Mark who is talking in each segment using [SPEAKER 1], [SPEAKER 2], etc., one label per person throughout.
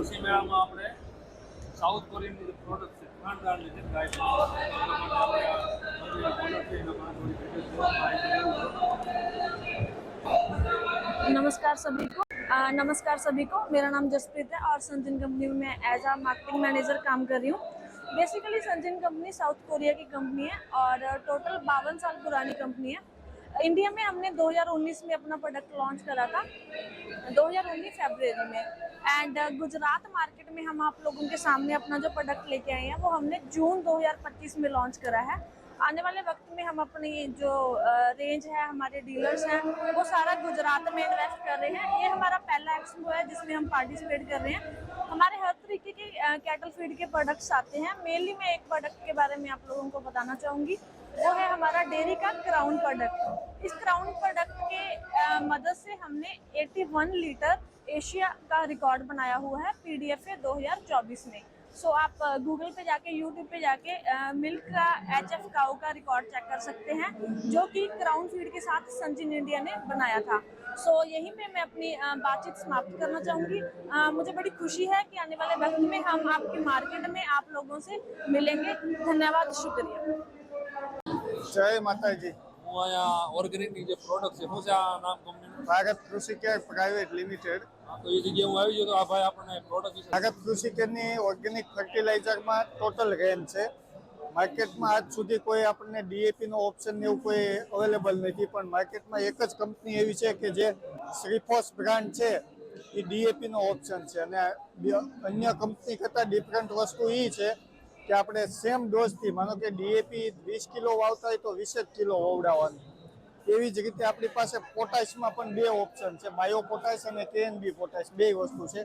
[SPEAKER 1] કૃષિ મેળામાં આપણે સાઉથ કોરિયનની જે પ્રોડક્ટ છે ત્રણ બ્રાન્ડની છે ગાય એના માટે આપણે આ મંદિરના બોર્ડર છે એના માટે થોડી ડિટેલ્સ માહિતી
[SPEAKER 2] नमस्कार सभी को अ, नमस्कार सभी को मेरा नाम जसप्रीत है और संजन कंपनी में मैं एज आ मार्केटिंग मैनेजर काम कर रही हूँ बेसिकली संजन कंपनी साउथ कोरिया की कंपनी है और टोटल बावन साल पुरानी कंपनी है इंडिया में हमने 2019 में अपना प्रोडक्ट लॉन्च करा था। 2019 फरवरी में। एंड गुजरात मार्केट में हम आप लोगों के सामने अपना जो प्रोडक्ट लेके आए हैं, वो हमने जून 2025 में लॉन्च करा है। आने वाले वक्त में हम अपनी जो रेंज है, हमारे डीलर्स हैं, वो सारा गुजरात में इन्वेस्ट कर रहे हैं। ये हमारा पहला एक्सपो है जिसमें हम पार्टिसिपेट कर रहे हैं। हमारे हर तरीके के कैटल फ़ीड के प्रोडक्ट्स आते हैं। मेनली मैं एक प्रोडक्ट के बारे में आप लोगों को बताना चाहूँगी। वो है हमारा डेयरी का क्राउन प्रोडक्ट। इस क्राउन प्रोडक्ट के मदद से हमने 81 लीटर एशिया का रिकॉर्ड बनाया हुआ है पी डी एफ़ 2024 में। सो so, आप गूगल पे जाके यूट्यूब पे जाके मिल्क का एच एफ़ काउ का रिकॉर्ड चेक कर सकते हैं जो कि क्राउन फ़ीड के साथ संजिन इंडिया ने बनाया था। सो so, यहीं पे मैं अपनी बातचीत समाप्त करना चाहूँगी। मुझे बड़ी खुशी है कि आने वाले वक्त में हम आपके मार्केट में आप लोगों से मिलेंगे। धन्यवाद शुक्रिया।
[SPEAKER 3] જય માતાજી.
[SPEAKER 1] હું અહીંયા ઓર્ગેનિકની જે પ્રોડક્ટ છે શું છે આ નામ કંપનીનું
[SPEAKER 3] ભારત કૃષિ કેર પ્રાઇવેટ લિમિટેડ.
[SPEAKER 1] તો એ જગ્યાએ હું આવી ગયો તો આ ભાઈ આપણને પ્રોડક્ટ વિશે
[SPEAKER 3] ભારત કૃષિ કેરની ઓર્ગેનિક ફર્ટિલાઇઝરમાં ટોટલ રેન્જ છે. માર્કેટમાં આજ સુધી કોઈ આપણને ડીએપીનો ઓપ્શન ને એવું કોઈ અવેલેબલ નથી પણ માર્કેટમાં એક જ કંપની એવી છે કે જે શ્રીફોસ બ્રાન્ડ છે એ ડીએપીનો ઓપ્શન છે. અને અન્ય કંપની કરતાં ડિફરન્ટ વસ્તુ એ છે કે આપણે સેમ ડોઝથી માનો કે ડીએપી વીસ કિલો વાવતા હોય તો વીસ જ કિલો વવડાવવાનું. એવી જ રીતે આપણી પાસે પોટાશમાં પણ બે ઓપ્શન છે બાયો પોટાશ અને કેએનબી પોટાશ બે વસ્તુ છે.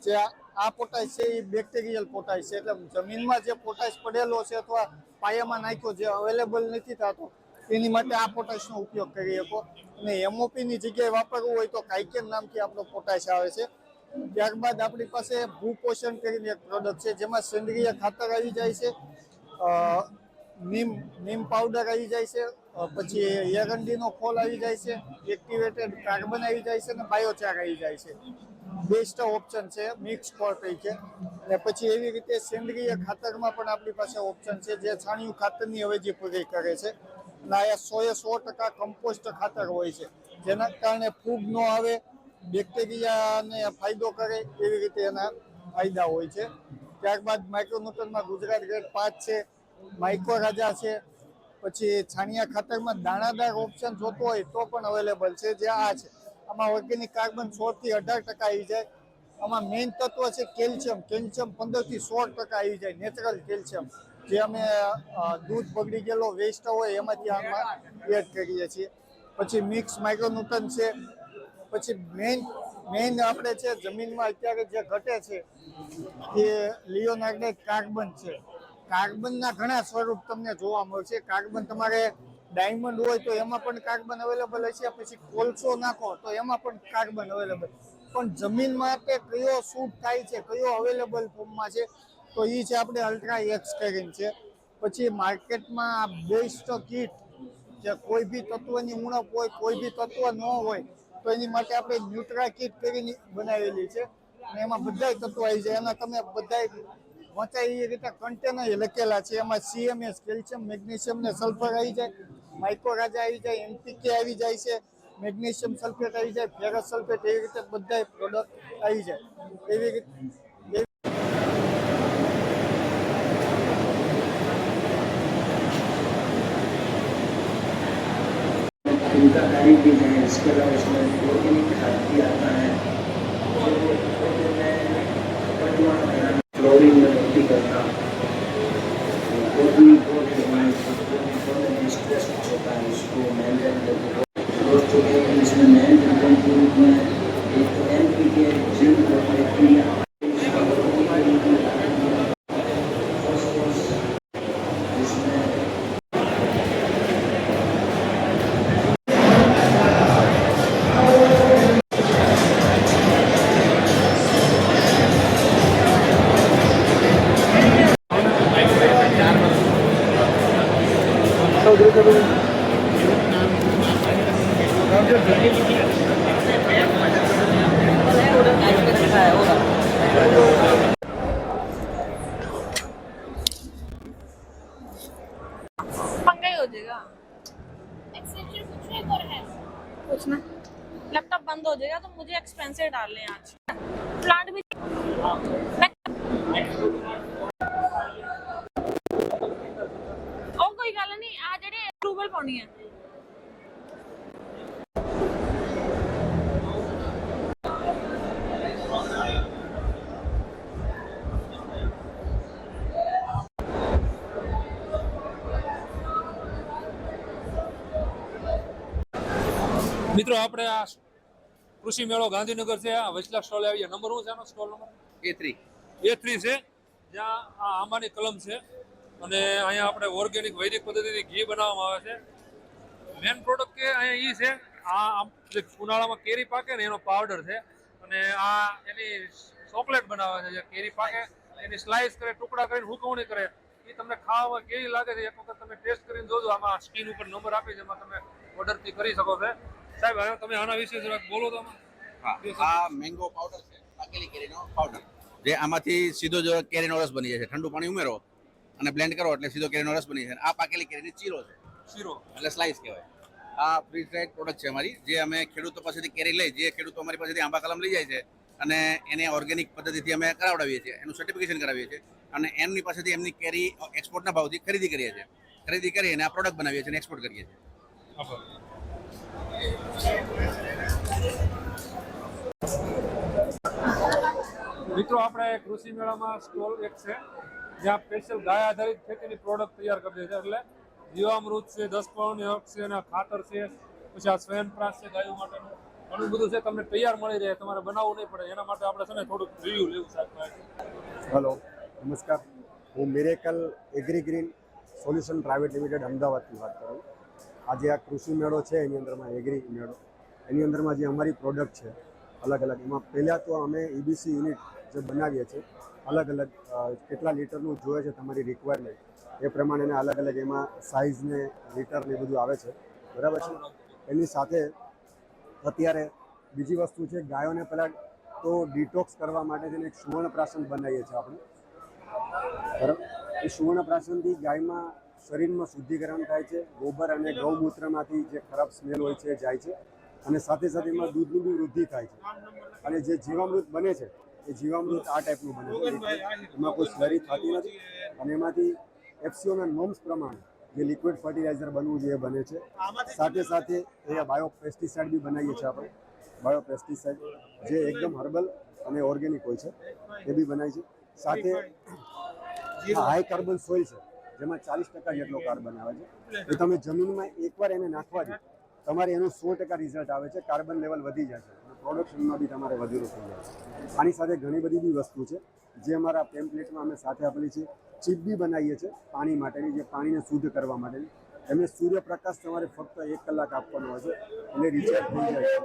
[SPEAKER 3] જે આ- પોટાશ છે, એ બેક્ટેરિયલ પોટાશ છે, એટલે જમીનમાં જે પોટાશ પડેલો છે અથવા પાયામાં નાખ્યો જે અવેલેબલ નથી થતો, એની માટે આ પોટાશનો ઉપયોગ કરી શકો. અને એમઓપીની જગ્યાએ વાપરવું હોય તો કાઇકેન નામથી આપણો પોટાશ આવે છે. ત્યારબાદ આપણી પાસે ભૂપોષણ કરીને એક પ્રોડક્ટ છે, જેમાં સેન્દ્રિય ખાતર આવી જાય છે નીમ નીમ પાવડર આવી જાય છે પછી એરંડીનો ખોલ આવી જાય છે એક્ટિવેટેડ કાર્બન આવી જાય છે અને બાયોચાર આવી જાય છે. બેસ્ટ ઓપ્શન છે મિક્સ ફોર તરીકે. અને પછી એવી રીતે સેન્દ્રિય ખાતરમાં પણ આપણી પાસે ઓપ્શન છે, જે છાણિયું ખાતરની અવેજી પૂરી કરે છે. અને આ એ સો ટકા કમ્પોસ્ટ ખાતર હોય છે. જેના કારણે ફૂગ ન આવે બેક્ટેરિયાને ફાયદો કરે એવી રીતે એના ફાયદા હોય છે. ત્યારબાદ માઇક્રોન્યુટનમાં ગુજરાત ગ્રેડ પાંચ છે માઇક્રો રાજા છે, પછી છાણિયા ખાતરમાં દાણાદાર ઓપ્શન જોતો હોય તો પણ અવેલેબલ છે, જે આ છે. આમાં ઓર્ગેનિક કાર્બન સોળથી અઢાર ટકા આવી જાય. આમાં મેઇન તત્વ છે કેલ્શિયમ. કેલ્શિયમ પંદરથી સોળ ટકા આવી જાય નેચરલ કેલ્શિયમ. જે અમે દૂધ બગડી ગયેલો વેસ્ટ હોય એમાંથી આમાં એડ કરીએ છીએ. પછી મિક્સ માઇક્રોન્યુટન છે પછી મેઇન મેઇન આપણે છે જમીનમાં અત્યારે જે ઘટે છે એ લિયોનાર્ડેટ કાર્બન છે. કાર્બનના ઘણા સ્વરૂપ તમને જોવા મળશે. કાર્બન તમારે ડાયમંડ હોય તો એમાં પણ કાર્બન અવેલેબલ હશે, પછી કોલસો નાખો તો એમાં પણ કાર્બન અવેલેબલ પણ જમીન માટે કયો સૂટ થાય છે, કયો અવેલેબલ ફોર્મમાં છે, તો એ છે આપણે અલ્ટ્રા એક્સ કરીને છે. પછી માર્કેટમાં આ બેસ્ટ કીટ જે કોઈ બી તત્વની ઉણપ હોય, કોઈ બી તત્વ ન હોય તો એની માટે આપણે ન્યુટ્રા કીટ કરીને બનાવેલી છે. અને એમાં બધાય તત્વો આવી જાય. એના તમે બધાય વંચાય એ રીતે કન્ટેનર લખેલા છે. એમાં સીએમએસ કેલ્શિયમ મેગ્નેશિયમ ને સલ્ફર આવી જાય. માઇક્રોરાજા આવી જાય. એમપીકે આવી જાય છે. મેગ્નેશિયમ સલ્ફેટ આવી જાય. ફેરસ સલ્ફેટ એવી રીતે બધાય પ્રોડક્ટ આવી જાય. એવી રીતે
[SPEAKER 4] I've been there as well as when working in है पंगा ही हो जाएगा। कुछ ना। लैपटॉप बंद हो जाएगा तो मुझे एक्सपेंसिव
[SPEAKER 2] डालने आज। प्लांट भी ਉਹ ਕੋਈ ਗੱਲ ਨਹੀਂ ਆ ਜਿਹੜੇ ਅਪਰੂਵਲ ਪਾਉਣੀ ਹੈ
[SPEAKER 1] મિત્રો આપણે આ કૃષિ મેળો ગાંધીનગર છે. આ વચલા સ્ટોલ આવી નંબર શું છે આનો stall number?
[SPEAKER 5] A three.
[SPEAKER 1] A three છે. જ્યાં આ આંબાની કલમ છે. અને અહીંયા આપણે ઓર્ગેનિક વૈદિક પદ્ધતિથી ઘી બનાવવામાં આવે છે. મેન પ્રોડક્ટ કે અહીંયા એ છે. આ જે ઉનાળામાં કેરી પાકે ને એનો પાવડર છે. અને આ એની ચોકલેટ બનાવે છે. જે કેરી પાકે એની સ્લાઇસ કરે ટુકડા કરીને હુકવણી કરે. એ તમને ખાવામાં કેવી લાગે છે? એક વખત તમે ટેસ્ટ કરીને જોજો. આમાં સ્કીન ઉપર નંબર આપી છે. એમાં તમે ઓર્ડરથી કરી શકો છો. સાહેબ હવે તમે આના વિશે જરાક બોલો તો
[SPEAKER 5] હા આ મેંગો પાવડર છે પાકેલી કેરીનો પાવડર જે આમાંથી સીધો જો કેરીનો રસ બની જાય છે. ઠંડુ પાણી ઉમેરો અને બ્લેન્ડ કરો એટલે સીધો કેરીનો રસ બની જાય આ પાકેલી કેરીની ચીરો છે.
[SPEAKER 1] શીરો.
[SPEAKER 5] એટલે સ્લાઇસ કહેવાય. આ ફ્રી ડ્રાઈડ પ્રોડક્ટ છે અમારી. જે અમે ખેડૂતો પાસેથી કેરી લઈ જે ખેડૂતો અમારી પાસેથી આંબા કલમ લઈ જાય છે અને એને ઓર્ગેનિક પદ્ધતિથી અમે કરાવડાવીએ છીએ એનું સર્ટિફિકેશન કરાવીએ છીએ અને એમની પાસેથી એમની કેરી એક્સપોર્ટના ભાવથી ખરીદી કરીએ છીએ. ખરીદી કરી અને આ પ્રોડક્ટ બનાવીએ છીએ અને એક્સપોર્ટ કરીએ છીએ.
[SPEAKER 1] મિત્રો, આપણે કૃષિ મેળામાં સ્ટોલ એક છે, જ્યાં સ્પેશિયલ ગાય આધારિત ખેતીની પ્રોડક્ટ તૈયાર કરી છે. એટલે જીવામૃત છે દસ પાઉન્ડની હક છે અને ખાતર છે, પછી આ સ્વયંપ્રાસ છે ગાયો માટેનું. ઘણું બધું છે, તમને તૈયાર મળી રહે, તમારે બનાવવું નહીં પડે. એના માટે આપણે છે ને થોડુંક રિવ્યુ લેવું સાહેબ.
[SPEAKER 6] હલો નમસ્કાર. હું miracle agri green solution private limited અમદાવાદથી વાત કરું. આજે આ કૃષિ મેળો છે, એની અંદરમાં એગ્રી મેળો. એની અંદરમાં જે અમારી પ્રોડક્ટ છે, અલગ અલગ. એમાં પહેલાં તો અમે ઈબીસી યુનિટ જે બનાવીએ છીએ, અલગ અલગ કેટલા લીટરનું જોઈએ છે તમારી રિક્વાયરમેન્ટ એ પ્રમાણેને અલગ અલગ એમાં સાઇઝ ને લીટર ને એ બધું આવે છે. બરાબર છે? એની સાથે અત્યારે બીજી વસ્તુ છે, ગાયોને પહેલાં તો ડિટોક્સ કરવા માટે છે ને એક સુવર્ણ પ્રાસન બનાવીએ છીએ આપણે. બરાબર? એ સુવર્ણ પ્રાસનથી ગાયમાં શરીરમાં શુદ્ધિકરણ થાય છે, ગોબર અને ગૌમૂત્રમાંથી જે ખરાબ સ્મેલ હોય છે જાય છે અને સાથે સાથે એમાં દૂધની બી વૃદ્ધિ થાય છે. અને જે જીવામૃત બને છે, એ જીવામૃત આ ટાઈપનું બને છે. એમાં કોઈ સ્લરી થતી નથી અને એમાંથી એફસીઓના નોમ્સ પ્રમાણે જે લિક્વિડ ફર્ટિલાઇઝર બનવું જોઈએ બને છે. સાથે સાથે એ બાયો પેસ્ટિસાઇડ બી બનાવીએ છીએ આપણે. બાયો પેસ્ટિસાઇડ જે એકદમ હર્બલ અને ઓર્ગેનિક હોય છે, એ બી બનાવી છે. સાથે હાઈ કાર્બન સોઇલ છે જેમાં ચાલીસ ટકા જેટલો કાર્બન આવે છે. એ તમે જમીનમાં એકવાર એને નાખવાથી તમારે એનું સો ટકા રિઝલ્ટ આવે છે. કાર્બન લેવલ વધી જાય છે. પ્રોડક્શનમાં બી તમારે વધુ થઈ જાય આની સાથે ઘણી બધી બી વસ્તુ છે. જે અમારા પેમ્પલેટમાં અમે સાથે આપેલી છે. ચીપ બી બનાવીએ છીએ પાણી માટેની, જે પાણીને શુદ્ધ કરવા માટેની. એમને સૂર્યપ્રકાશ તમારે ફક્ત એક કલાક આપવાનો હોય છે. એટલે રિચાર્જ થઈ જાય છે.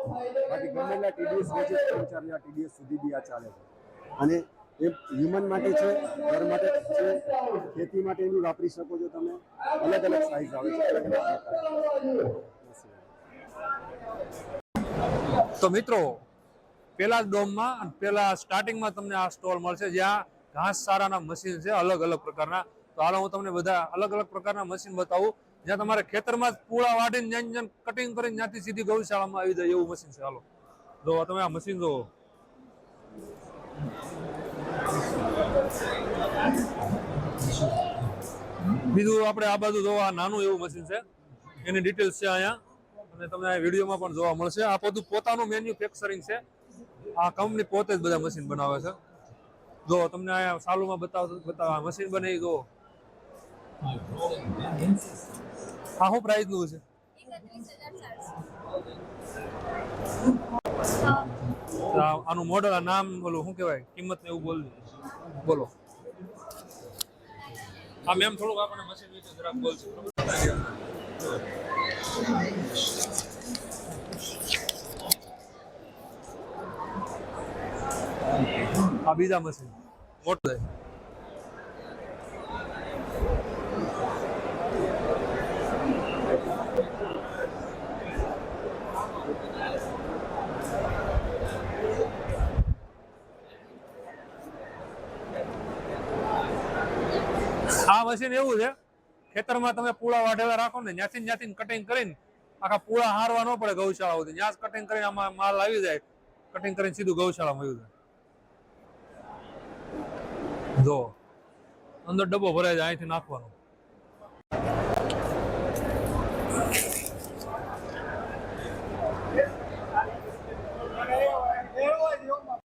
[SPEAKER 6] બાકી ગમે એટલા ટીડીએસ હોય છે, ત્રણ ચાર ટીડીએસ સુધી બી આ ચાલે છે. અને એ હ્યુમન માટે છે, ઘર માટે છે, ખેતી માટે બી વાપરી શકો છો તમે. અલગ અલગ સાઇઝ આવે છે
[SPEAKER 1] તો મિત્રો, પેલા ડોમમાં અને પેલા સ્ટાર્ટિંગમાં તમને આ સ્ટોલ મળશે, જ્યાં ઘાસ સારાના મશીન છે, અલગ અલગ પ્રકારના. તો હાલ હું તમને બધા અલગ અલગ પ્રકારના મશીન બતાવું. જ્યાં તમારે ખેતરમાં પૂળા વાટીને જ્યાં જ્યાં કટિંગ કરીને ત્યાંથી સીધી ગૌશાળામાં આવી જાય એવું મશીન છે. હાલો જો તમે આ મશીન જુઓ બીજું આપણે આ બાજુ જોવા નાનું એવું મશીન છે. એની ડિટેલ્સ છે અહીંયા. અને તમને વિડીયોમાં પણ જોવા મળશે. આ બધું પોતાનું મેન્યુફેક્ચરિંગ છે. આ કંપની પોતે જ બધા મશીન બનાવે છે. જો તમને અહીંયા સાલુમાં બતાવ બતાવવા મશીન બનાવી દો આ શું પ્રાઇસનું છે? આનું મોડલ નામ બોલું શું કહેવાય? કિંમત ને એવું બોલજો. બોલો. હા મેમ થોડુંક આપણને મશીન વિશે જરાક બોલજો. આ બીજા મશીન મોટું મશીન એવું છે, ખેતરમાં તમે પૂળા વાઢેલા રાખો ને ત્યાંથી ત્યાંથી કટિંગ કરીને આખા પૂળા હારવા ન પડે ગૌશાળા સુધી. ન્યાસ કટિંગ કરીને આમાં માલ આવી જાય કટિંગ કરીને સીધું ગૌશાળામાં આવ્યું જાય. જો, અંદર ડબ્બો ભરાય જાય, અહીંથી નાખવાનો.